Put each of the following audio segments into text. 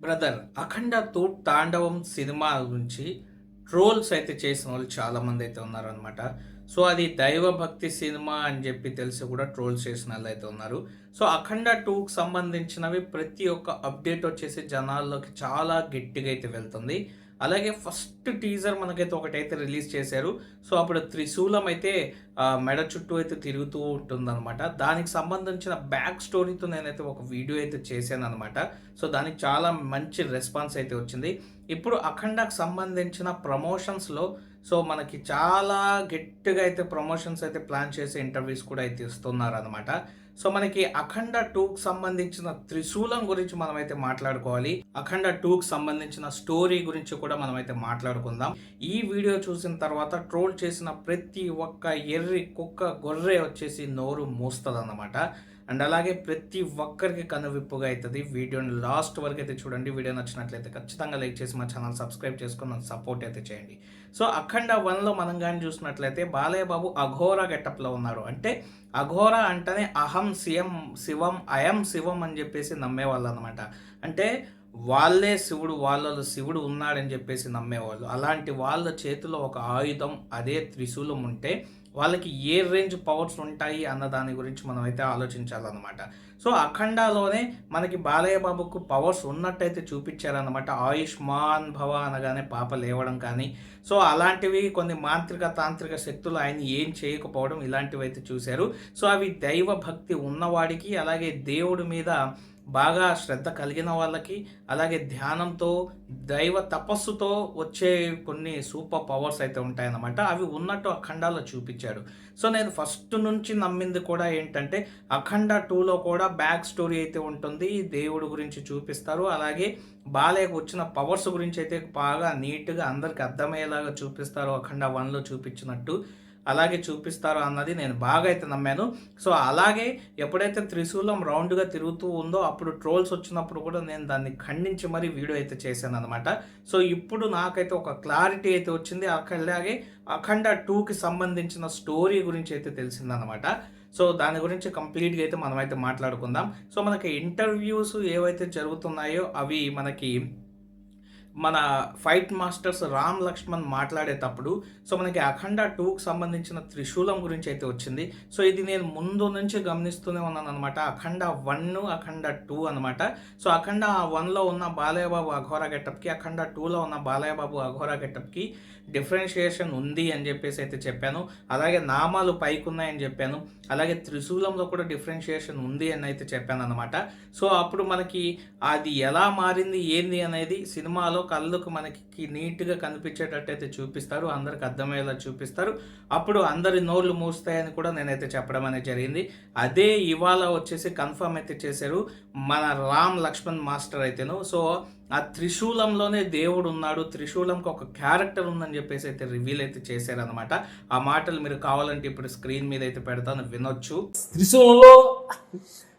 Brother Akhanda two Thandavam cinema గురించి trolls అయితే చేసిన వాళ్ళు చాలామంది అయితే ఉన్నారనమాట సో అది దైవభక్తి సినిమా అని చెప్పి తెలిసి కూడా ట్రోల్స్ చేసిన వాళ్ళు అయితే ఉన్నారు. సో అఖండ టూకి సంబంధించినవి ప్రతి ఒక్క అప్డేట్ వచ్చేసి జనాల్లోకి చాలా గట్టిగా అయితే వెళ్తుంది. అలాగే ఫస్ట్ టీజర్ మనకైతే ఒకటైతే రిలీజ్ చేశారు. సో అప్పుడు త్రిశూలం అయితే మెడ చుట్టూ అయితే తిరుగుతూ ఉంటుందన్నమాట. దానికి సంబంధించిన బ్యాక్ స్టోరీతో నేనైతే ఒక వీడియో అయితే చేశాను అనమాట సో దానికి చాలా మంచి రెస్పాన్స్ అయితే వచ్చింది. ఇప్పుడు అఖండకు సంబంధించిన ప్రమోషన్స్లో సో మనకి చాలా గట్టిగా అయితే ప్రమోషన్స్ అయితే ప్లాన్ చేసే ఇంటర్వ్యూస్ కూడా అయితే ఇస్తున్నారు అనమాట సో మనకి అఖండ టూకి సంబంధించిన త్రిశూలం గురించి మనమైతే మాట్లాడుకోవాలి. అఖండ టూకి సంబంధించిన స్టోరీ గురించి కూడా మనమైతే మాట్లాడుకుందాం. ఈ వీడియో చూసిన తర్వాత ట్రోల్ చేసిన ప్రతి ఒక్క ఎర్రి కుక్క గొర్రె వచ్చేసి నోరు మూస్తుంది అండ్ అలాగే ప్రతి ఒక్కరికి కనువిప్పుగా అవుతుంది వీడియోని లాస్ట్ వరకు అయితే చూడండి. వీడియో నచ్చినట్లయితే ఖచ్చితంగా లైక్ చేసి మా ఛానల్ సబ్స్క్రైబ్ చేసుకుని నన్ను సపోర్ట్ అయితే చేయండి. సో అఖండ వన్లో మనం కానీ చూసినట్లయితే బాలయ్య బాబు అఘోరా గెటప్లో ఉన్నారు. అంటే అఘోర అంటేనే అహం శివం శివం అయం శివం అని చెప్పేసి నమ్మేవాళ్ళు అనమాట అంటే వాళ్ళే శివుడు వాళ్ళలో శివుడు ఉన్నాడని చెప్పేసి నమ్మేవాళ్ళు. అలాంటి వాళ్ళ చేతిలో ఒక ఆయుధం అదే త్రిశూలం ఉంటే వాళ్ళకి ఏ రేంజ్ పవర్స్ ఉంటాయి అన్న దాని గురించి మనం అయితే ఆలోచించాలన్నమాట. సో అఖండాలోనే మనకి బాలయ్య బాబుకు పవర్స్ ఉన్నట్టయితే చూపించారన్నమాట. ఆయుష్మాన్ భవ అనగానే పాప లేవడం కానీ సో అలాంటివి కొన్ని మాంత్రిక తాంత్రిక శక్తులు ఆయన ఏం చేయకపోవడం ఇలాంటివి అయితే చూశారు. సో అవి దైవ భక్తి ఉన్నవాడికి అలాగే దేవుడి మీద బాగా శ్రద్ధ కలిగిన వాళ్ళకి అలాగే ధ్యానంతో దైవ తపస్సుతో వచ్చే కొన్ని సూపర్ పవర్స్ అయితే ఉంటాయన్నమాట. అవి ఉన్నట్టు అఖండాలో చూపించాడు. సో నేను ఫస్ట్ నుంచి నమ్మింది కూడా ఏంటంటే అఖండ టూలో కూడా బ్యాక్ స్టోరీ అయితే ఉంటుంది. దేవుడు గురించి చూపిస్తారు. అలాగే బాలయ్యకు వచ్చిన పవర్స్ గురించి అయితే బాగా నీట్గా అందరికి అర్థమయ్యేలాగా చూపిస్తారు. అఖండ వన్లో చూపించినట్టు. అలాగే చూపిస్తారు అన్నది నేను బాగా అయితే నమ్మాను. సో అలాగే ఎప్పుడైతే త్రిశూలం రౌండ్గా తిరుగుతూ ఉందో అప్పుడు ట్రోల్స్ వచ్చినప్పుడు కూడా నేను దాన్ని ఖండించి మరీ వీడియో అయితే చేశాను అనమాట సో ఇప్పుడు నాకైతే ఒక క్లారిటీ అయితే వచ్చింది. అలాగే అఖండ టూకి సంబంధించిన స్టోరీ గురించి అయితే తెలిసిందనమాట సో దాని గురించి కంప్లీట్గా అయితే మనం అయితే మాట్లాడుకుందాం. సో మనకి ఇంటర్వ్యూస్ ఏవైతే జరుగుతున్నాయో అవి మనకి మన ఫైట్ మాస్టర్స్ రామ్ లక్ష్మణ్ మాట్లాడేటప్పుడు సో మనకి అఖండ టూకి సంబంధించిన త్రిశూలం గురించి అయితే వచ్చింది. సో ఇది నేను ముందు నుంచి గమనిస్తూనే ఉన్నాను అనమాట అఖండ వన్ అఖండ టూ అనమాట సో అఖండ వన్లో ఉన్న బాలయ్యబాబు అఘోరా గెటప్కి అఖండ టూలో ఉన్న బాలయ్యబాబు అఘోరా గెటప్కి డిఫరెన్షియేషన్ ఉంది అని చెప్పేసి అయితే చెప్పాను. అలాగే నామాలు పైకి ఉన్నాయని చెప్పాను. అలాగే త్రిశూలంలో కూడా డిఫరెన్షియేషన్ ఉంది అని అయితే చెప్పాను అనమాట సో అప్పుడు మనకి అది ఎలా మారింది ఏంది అనేది సినిమాలో కళ్ళకు మనకి నీట్గా కనిపించేటట్టు అయితే చూపిస్తారు. అందరికి అర్థమయ్యేలా చూపిస్తారు. అప్పుడు అందరి నోళ్ళు మూస్తాయని కూడా నేనైతే చెప్పడం అనేది జరిగింది. అదే ఇవాళ వచ్చేసి కన్ఫర్మ్ అయితే చేశారు మన రామ్ లక్ష్మణ్ మాస్టర్ అయితేను. సో ఆ త్రిశూలంలోనే దేవుడు ఉన్నాడు త్రిశూలంకి ఒక క్యారెక్టర్ ఉందని చెప్పేసి అయితే రివీల్ అయితే చేశారనమాట ఆ మాటలు మీరు కావాలంటే ఇప్పుడు స్క్రీన్ మీద అయితే పెడతాను వినొచ్చు. త్రిశూలంలో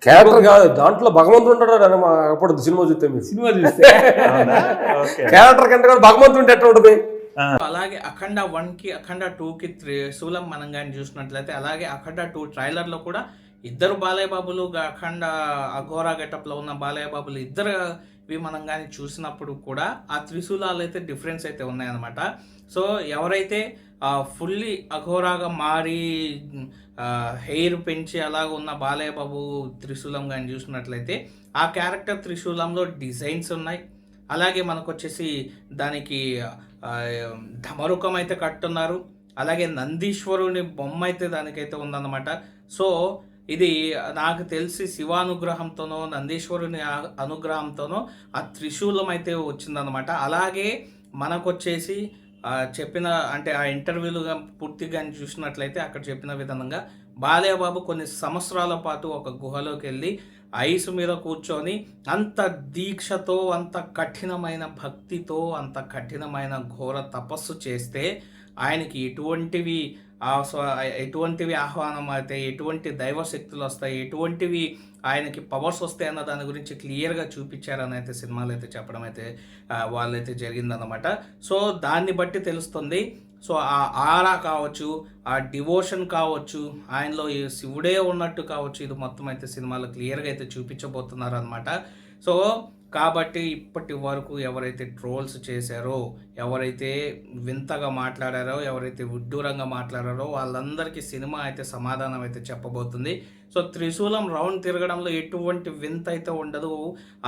క్యారెక్టర్ కాదు దాంట్లో భగవంతుడు ఉంటాడు అప్పుడు సినిమా చూస్తే మీరు. సినిమా చూస్తే. క్యారెక్టర్ కంటే కూడా భగవంతుడు ఉంటే ఎట్లా ఉంటుంది? అలాగే అఖండ వన్కి అఖండ టూ కి త్రిశూలం మనం కానీ చూసినట్లయితే అలాగే అఖండ టూ ట్రైలర్లో కూడా ఇద్దరు బాలయ్య బాబులు అఖండ అఘోరా గెటప్లో ఉన్న బాలయ్య బాబులు ఇద్దరు ఇవి మనం కానీ చూసినప్పుడు కూడా ఆ త్రిశూలాలు అయితే డిఫరెన్స్ అయితే ఉన్నాయన్నమాట. సో ఎవరైతే ఫుల్లీ అఘోరాగా మారి హెయిర్ పెంచి అలాగ ఉన్న బాలయ్య బాబు త్రిశూలం కానీ చూసినట్లయితే ఆ క్యారెక్టర్ త్రిశూలంలో డిజైన్స్ ఉన్నాయి. అలాగే మనకు వచ్చేసి దానికి ఆ, అయితే కట్టున్నారు. అలాగే నందీశ్వరుని బొమ్మ అయితే దానికైతే ఉందన్నమాట. సో ఇది నాకు తెలిసి శివానుగ్రహంతోనో నందీశ్వరుని అనుగ్రహంతోనో ఆ త్రిశూలం అయితే వచ్చిందనమాట అలాగే మనకొచ్చేసి చెప్పిన అంటే ఆ ఇంటర్వ్యూలు పూర్తిగా చూసినట్లయితే అక్కడ చెప్పిన విధంగా బాలయ్యబాబు కొన్ని సంవత్సరాల పాటు ఒక గుహలోకి వెళ్ళి ఐస్ మీద కూర్చొని అంత దీక్షతో అంత కఠినమైన భక్తితో అంత కఠినమైన ఘోర తపస్సు చేస్తే ఆయనకి ఎటువంటివి సో ఎటువంటివి ఆహ్వానం అయితే ఎటువంటి దైవ శక్తులు వస్తాయి ఎటువంటివి ఆయనకి పవర్స్ వస్తాయి అన్న దాని గురించి క్లియర్గా చూపించారని అయితే సినిమాలు అయితే చెప్పడం అయితే వాళ్ళైతే జరిగిందనమాట సో దాన్ని బట్టి తెలుస్తుంది. సో ఆ ఆరా కావచ్చు ఆ డివోషన్ కావచ్చు ఆయనలో ఈ శివుడే ఉన్నట్టు కావచ్చు ఇది మొత్తం అయితే సినిమాలో క్లియర్గా అయితే చూపించబోతున్నారు అనమాట సో కాబట్టి ఇప్పటి వరకు ఎవరైతే ట్రోల్స్ చేశారో ఎవరైతే వింతగా మాట్లాడారో ఎవరైతే విడ్డూరంగా మాట్లాడారో వాళ్ళందరికీ సినిమా అయితే సమాధానం అయితే చెప్పబోతుంది. సో త్రిశూలం రౌండ్ తిరగడంలో ఎటువంటి వింత అయితే ఉండదు.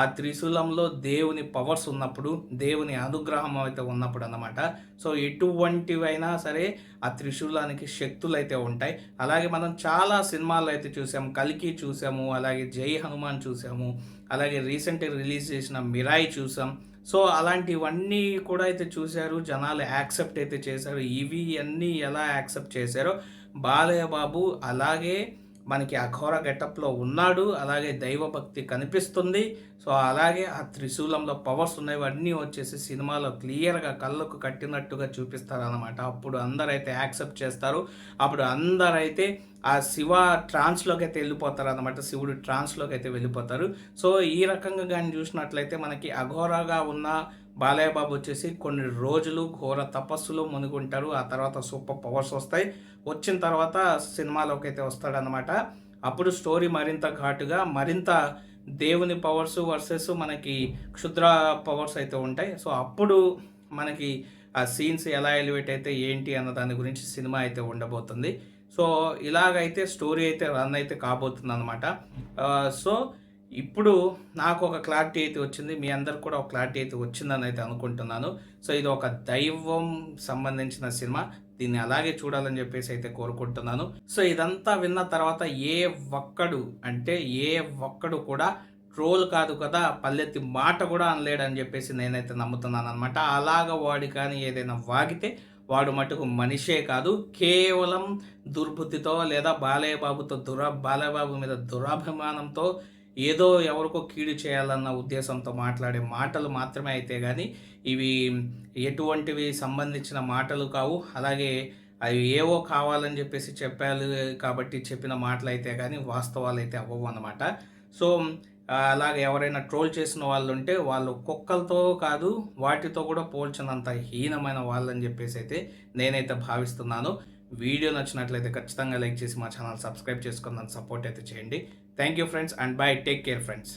ఆ త్రిశూలంలో దేవుని పవర్స్ ఉన్నప్పుడు దేవుని అనుగ్రహం అయితే ఉన్నప్పుడు అన్నమాట. సో ఎటువంటివైనా సరే ఆ త్రిశూలానికి శక్తులు అయితే ఉంటాయి. అలాగే మనం చాలా సినిమాలు అయితే చూసాము. కలికి చూసాము. అలాగే జై హనుమాన్ చూసాము. అలాగే రీసెంట్గా రిలీజ్ చేసిన మిరాయి చూసాం. సో అలాంటివన్నీ కూడా అయితే చూశారు. జనాలు యాక్సెప్ట్ అయితే చేశారు. ఇవి అన్నీ ఎలా యాక్సెప్ట్ చేశారో బాలయ్య బాబు అలాగే మనకి అఘోర గెటప్లో ఉన్నాడు. అలాగే దైవభక్తి కనిపిస్తుంది. సో అలాగే ఆ త్రిశూలంలో పవర్స్ ఉన్నవన్నీ వచ్చేసి సినిమాలో క్లియర్గా కళ్ళకు కట్టినట్టుగా చూపిస్తారు అనమాట అప్పుడు అందరైతే యాక్సెప్ట్ చేస్తారు. అప్పుడు అందరైతే ఆ శివ ట్రాన్స్లోకి అయితే వెళ్ళిపోతారు అనమాట శివుడు ట్రాన్స్లోకి అయితే వెళ్ళిపోతారు. సో ఈ రకంగా కానీ చూసినట్లయితే మనకి అఘోరగా ఉన్న బాలయ్యబాబు వచ్చేసి కొన్ని రోజులు ఘోర తపస్సులో మునుగుంటారు. ఆ తర్వాత సూపర్ పవర్స్ వస్తాయి. వచ్చిన తర్వాత సినిమాలోకి అయితే వస్తాడనమాట అప్పుడు స్టోరీ మరింత ఘాటుగా మరింత దేవుని పవర్స్ వర్సెస్ మనకి క్షుద్ర పవర్స్ అయితే ఉంటాయి. సో అప్పుడు మనకి ఆ సీన్స్ ఎలా ఎలివేట్ అయితే ఏంటి అన్న దాని గురించి సినిమా అయితే ఉండబోతుంది. సో ఇలాగైతే స్టోరీ అయితే రన్ అయితే కాబోతుంది అనమాట సో ఇప్పుడు నాకు ఒక క్లారిటీ అయితే వచ్చింది. మీ అందరికి కూడా ఒక క్లారిటీ అయితే వచ్చిందని అయితే అనుకుంటున్నాను. సో ఇది ఒక దైవం సంబంధించిన సినిమా. దీన్ని అలాగే చూడాలని చెప్పేసి అయితే కోరుకుంటున్నాను. సో ఇదంతా విన్న తర్వాత ఏ ఒక్కడు అంటే ఏ ఒక్కడు కూడా ట్రోల్ కాదు కదా పల్లెత్తి మాట కూడా అనలేడని చెప్పేసి నేనైతే నమ్ముతున్నాను అనమాట అలాగ వాడి కానీ ఏదైనా వాగితే వాడు మటుకు మనిషే కాదు. కేవలం దుర్బుద్ధితో లేదా బాలయ్య బాబుతో దురా బాలయ్య బాబు మీద దురాభిమానంతో ఏదో ఎవరికో కీడు చేయాలన్న ఉద్దేశంతో మాట్లాడే మాటలు మాత్రమే అయితే కానీ ఇవి ఎటువంటివి సంబంధించిన మాటలు కావు. అలాగే అవి ఏవో కావాలని చెప్పేసి చెప్పాలి కాబట్టి చెప్పిన మాటలు అయితే కానీ వాస్తవాలు అయితే అవ్వవు అనమాట సో ఆ, అలాగే ఎవరైనా ట్రోల్ చేసిన వాళ్ళు ఉంటే వాళ్ళు కుక్కలతో కాదు వాటితో కూడా పోల్చినంత హీనమైన వాళ్ళని చెప్పేసి అయితే నేనైతే భావిస్తున్నాను. వీడియో నచ్చినట్లయితే ఖచ్చితంగా లైక్ చేసి మా ఛానల్ సబ్స్క్రైబ్ చేసుకుని సపోర్ట్ అయితే చేయండి. Thank you friends and bye. Take care friends.